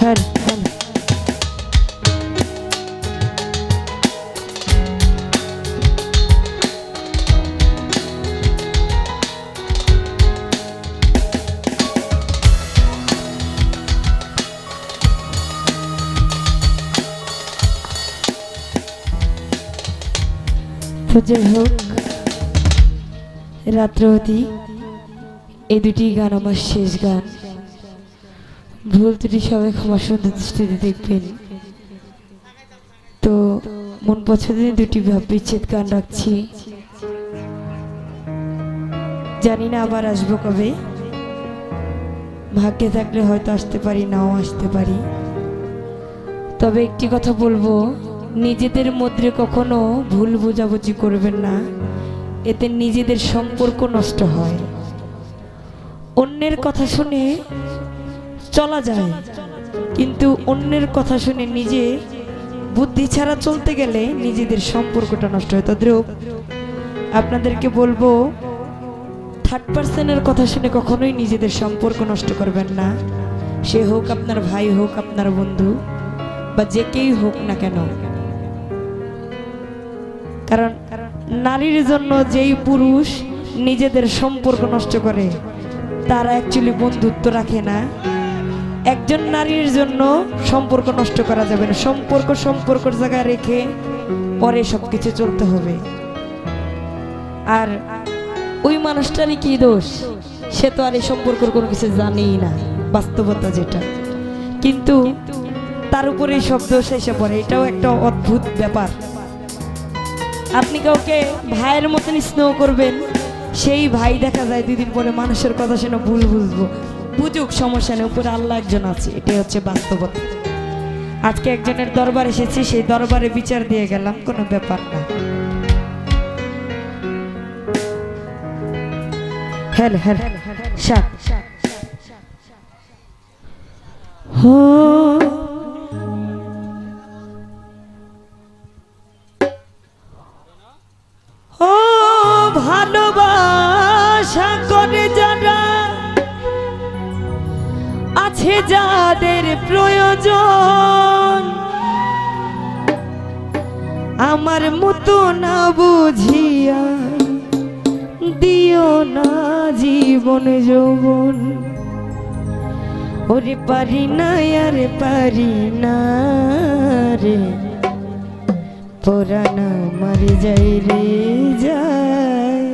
হ্যাঁ তো যাই হোক রাত্রবতী এই দুটি গান আমার শেষ গান। ভুল ত্রুটি সবাই ক্ষমা সুন্দর দৃষ্টিতে দেখবেন। তো মন পছন্দের দুটি ভাব বিচ্ছেদ গান রাখছি। জানি না আবার আসব কবে। ভাগ্যে থাকলে হয়তো আসতে পারি, নাও আসতে পারি। তবে একটি কথা বলব, নিজেদের মধ্যে কখনো ভুল বোঝাবুঝি করবেন না। এতে নিজেদের সম্পর্ক নষ্ট হয়। অন্যের কথা শুনে চলা যায়। কিন্তু অন্যের কথা শুনে নিজে বুদ্ধি ছাড়া চলতে গেলে নিজেদের সম্পর্কটা নষ্ট হয়। তদ্রুপ আপনাদেরকে বলব থার্ড পার্সনের কথা শুনে কখনোই নিজেদের সম্পর্ক নষ্ট করবেন না। সে হোক আপনার ভাই হোক আপনার বন্ধু বা যে কেই হোক না কেন। কারণ নারীর জন্য যেই পুরুষ নিজেদের সম্পর্ক নষ্ট করে, তারা অ্যাকচুয়ালি বন্ধুত্ব রাখে না। একজন নারীর জন্য সম্পর্ক নষ্ট করা যাবে না। সম্পর্ক সম্পর্কের জায়গায় রেখে পরে সবকিছু চলতে হবে। আর ওই মানুষটারই কি দোষ? সে তো আর এই সম্পর্কের কোনো কিছু জানেই না, বাস্তবতা যেটা। কিন্তু তার উপরে সব দোষ এসে পড়ে, এটাও একটা অদ্ভুত ব্যাপার। আপনি কাউকে ভাইয়ের মতন স্নেহ করবেন, সেই ভাই দেখা যায় দুদিন পরে মানুষের কথা শুনে ভুল বুঝব। বুঝুক সমস্যা নেই, উপরে আল্লাহ একজন আছে, এটাই হচ্ছে বাস্তবতা। আজকে একজনের দরবার এসেছি, সেই দরবারে বিচার দিয়ে গেলাম, কোনো ব্যাপার না। হ্যাঁ হ্যাঁ হো আছে যাদের প্রয়োজন। আমার মতো না বুঝিয়া দিও না জীবন যৌবন। ওরে পারি না আর পারি না রে। পরানা মারি যাই রে যায়।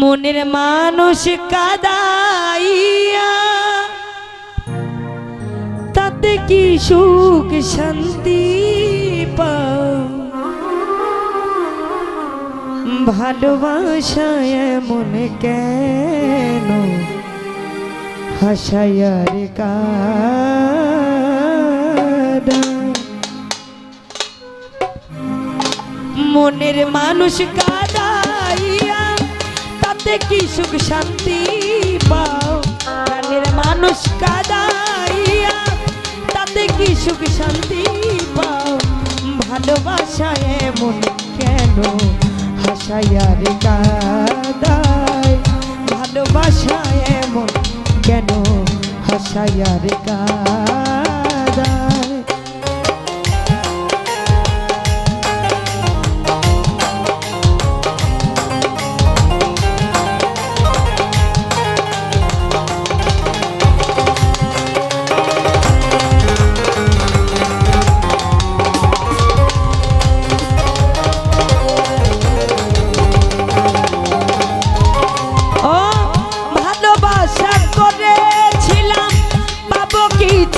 মনের মানুষ কাদাইয়া কি সুখ শান্তি পাও? ভালোবাসায় মনে কেন? হাসায়ার কাদা। মনের মানুষ কাদাইয়া, তাতে কি সুখ শান্তি সুখ শান্তি পাও ভালোবাসায় মন কেন? হাসায়ার কাদায় ভালোবাসায় মন কেন? হাসায়ার কাদায়।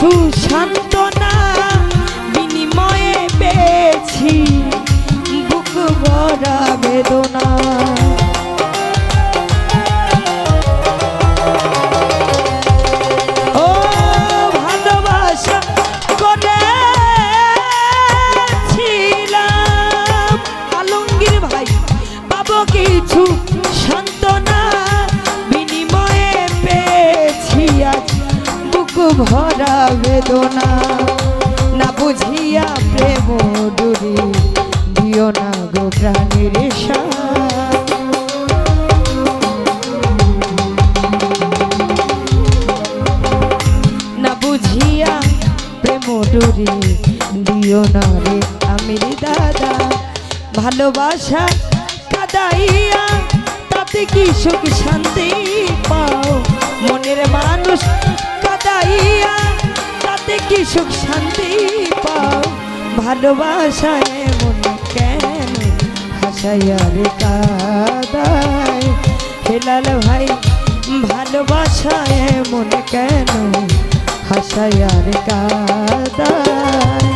কিছু সান্ত্বনা বিনিময়ে পেয়েছি বুক ভরা বেদনা। ভরা বেদনা। না বুঝিয়া প্রেম ডুরি দিও না গো প্রাণীর সাথ বুঝিয়া প্রেম ডুরি দিও না রে আমির দাদা। ভালোবাসা কাদাইয়া, তাতে কি সুখ শান্তি পাও? মনের মানুষ সুখ শান্তি পাও। ভালোবাসায় মন কেন হাসাইয়ার কাদায়? হেলাল ভাই, ভালোবাসায় মন কেন হাসাইয়ার কাদায়?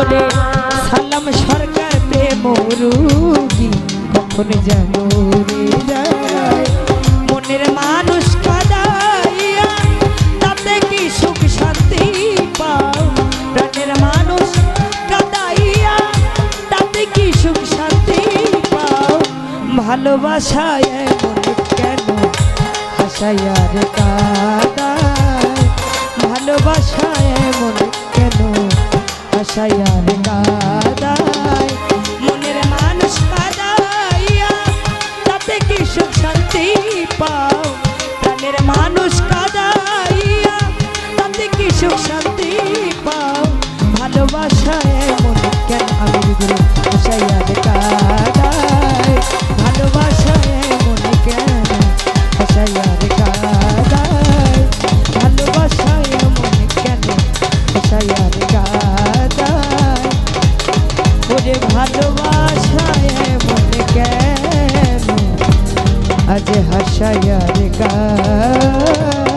ওরে সালাম সরকার প্রেম রুগী কখন রে যায় মনের মানুষ কাদাইয়া, তাতে কি সুখ শান্তি পাও? প্রাণের মানুষ কাদাইয়া কি সুখ শান্তি পাও? ভালোবাসায় মনে কেন হাসাইয়া রে কাদায় হাসাইয়ার কাদায়। মনের মানুষ কাদাইয়া, তাতে কি সুখ শান্তি পাও? প্রাণের মানুষ কাদাইয়া, তাতে কি সুখ শান্তি পাও? ভালোবাসায় মনে কেন আমি গুরু হাসাইয়ার কাদায়? ভালোবাসায় মনে কেন হাসাইয়ার কাদায়? ভালোবাসায় মনে কেন হাসাইয়ার কাদায়? ওরে ভালোবাসায় মনে কেন আজ হাসাইয়ার কাদায়